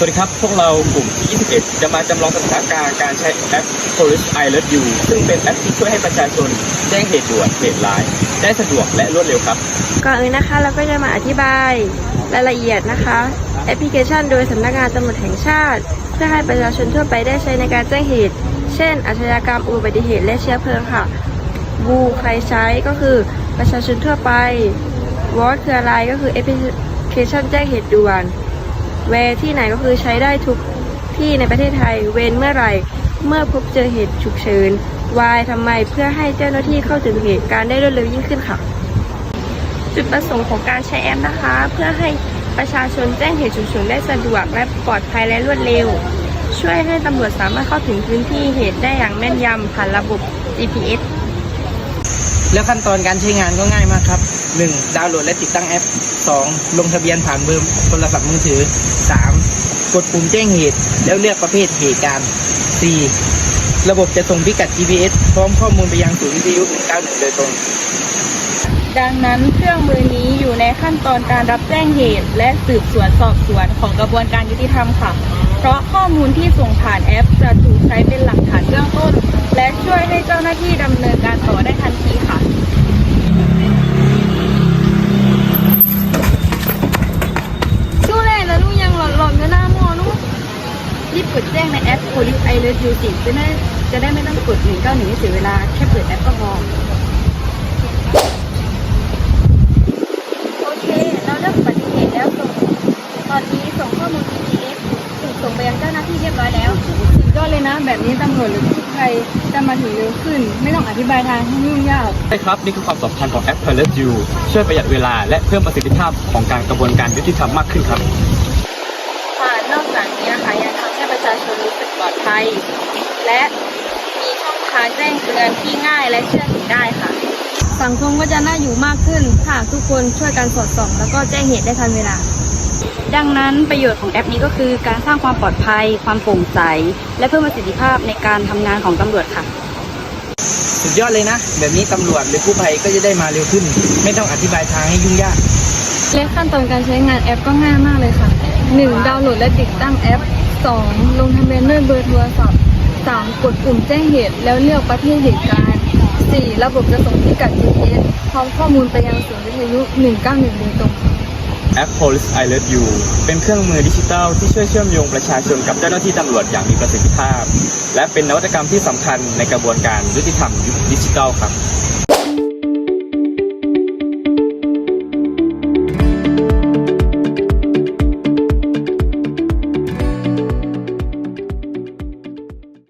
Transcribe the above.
สวัสดีครับ พวกเรากลุ่มที่ 21 จะมาจำลองสถานการณ์การใช้แอป Police I Love You ซึ่งเป็นแอปที่ช่วยให้ประชาชนแจ้งเหตุด่วนเหตุร้าย ได้สะดวกและรวดเร็วครับ ก่อนอื่นนะคะเราก็จะมาอธิบายรายละเอียดนะคะ แอปพลิเคชันโดยสำนักงานตำรวจแห่งชาติ เพื่อให้ประชาชนทั่วไปได้ใช้ในการแจ้งเหตุ เช่น อาชญากรรมอุบัติเหตุและเชื้อเพลิงค่ะบูใครใช้ก็คือประชาชนทั่วไปวอทคืออะไรก็คือแอปพลิเคชันแจ้งเหตุด่วน แวร์ที่ไหนก็คือใช้ได้ทุกที่ในประเทศไทย เว้นเมื่อไหร่ เมื่อพบเจอเหตุฉุกเฉินวายทำไมเพื่อให้เจ้าหน้าที่เข้าถึงเหตุการณ์ได้รวดเร็วยิ่งขึ้นค่ะ จุดประสงค์ของการใช้แอปนะคะ เพื่อให้ประชาชนแจ้งเหตุฉุกเฉินได้สะดวกและปลอดภัยและรวดเร็ว ช่วยให้ตำรวจสามารถเข้าถึงพื้นที่เหตุได้อย่างแม่นยำผ่านระบบ GPS แล้วขั้นตอนการใช้งานก็ง่ายมากครับ 1. ดาวน์โหลดและติดตั้งแอป 2. ลงทะเบียนผ่านเบอร์โทรศัพท์มือถือ 3. กดปุ่มแจ้งเหตุ แล้วเลือกประเภทเหตุการณ์ 4. ระบบจะส่งพิกัด GPS พร้อมข้อมูลไปยังศูนย์วิทยุ191โดยตรงดังนั้นเครื่องมือนี้อยู่ในขั้นตอนการรับแจ้งเหตุ และสืบสวนสอบสวนของกระบวนการยุติธรรมค่ะ เพราะข้อมูลที่ส่งผ่านแอปจะถูกใช้เป็นหลักฐานเบื้องต้น และช่วยให้เจ้าหน้าที่ดำเนินการต่อได้ทันทีค่ะ นู่นแหละแล้วนู่นยังหลอนๆอยู่หน้ามอนู่นรีบก ดแจ้งในแอป Police I Love You สิจะได้จะได้ไม่ต้องกด 191ให้เสียเวลา แค่เปิดแอปก็พอ โอเค เราเลือกอุบัติเหตุแล้วส่งตอนนี้ส่งข้อมูล GPS ถูกส่งไปยังเจ้าหน้าที่เรียบร้อยแล้ว สุดยอดเลยนะ แบบนี้ตำรวจหรือกู้ภัยจะมาถึงเร็วขึ้น ไม่ต้องอธิบายทางให้ยุ่งยาก ใช่ครับ นี่คือความสำคัญของแอป Police You ช่วยประหยัดเวลาและเพิ่มประสิทธิภาพของการกระบวนการยุติธรรมมากขึ้นครับ ชาชนรู้สึกปลอดภัย และมีช่องทางแจ้งเตือนที่ง่ายและเชื่อถือได้ค่ะ สังคมก็จะน่าอยู่มากขึ้นถ้าหากทุกคนช่วยกันสอดส่อง แล้วก็แจ้งเหตุได้ทันเวลา ดังนั้นประโยชน์ของแอปนี้ก็คือการสร้างความปลอดภัย ความโปร่งใส และเพิ่มประสิทธิภาพในการทำงานของตำรวจค่ะ สุดยอดเลยนะ แบบนี้ตำรวจหรือกู้ภัยก็จะได้มาเร็วขึ้น ไม่ต้องอธิบายทางให้ยุ่งยากและขั้นตอนการใช้งานแอปก็ง่ายมากเลยค่ะ 1. ดาวน์โหลดและติดตั้งแอป 2. ลงทะเบียนด้วยเบอร์โทรศัพท์ 3. กดปุ่มแจ้งเหตุ แล้วเลือกประเภทเหตุการณ์ 4. ระบบจะส่งพิกัด GPS พร้อมข้อมูลไปยังศูนย์วิทยุ 191โดยตรงแอป Police I Love You เป็นเครื่องมือดิจิทัลที่ช่วยเชื่อมโยงประชาชนกับเจ้าหน้าที่ตำรวจอย่างมีประสิทธิภาพ และเป็นนวัตกรรมที่สำคัญในกระบวนการยุติธรรมยุคดิจิทัลครับ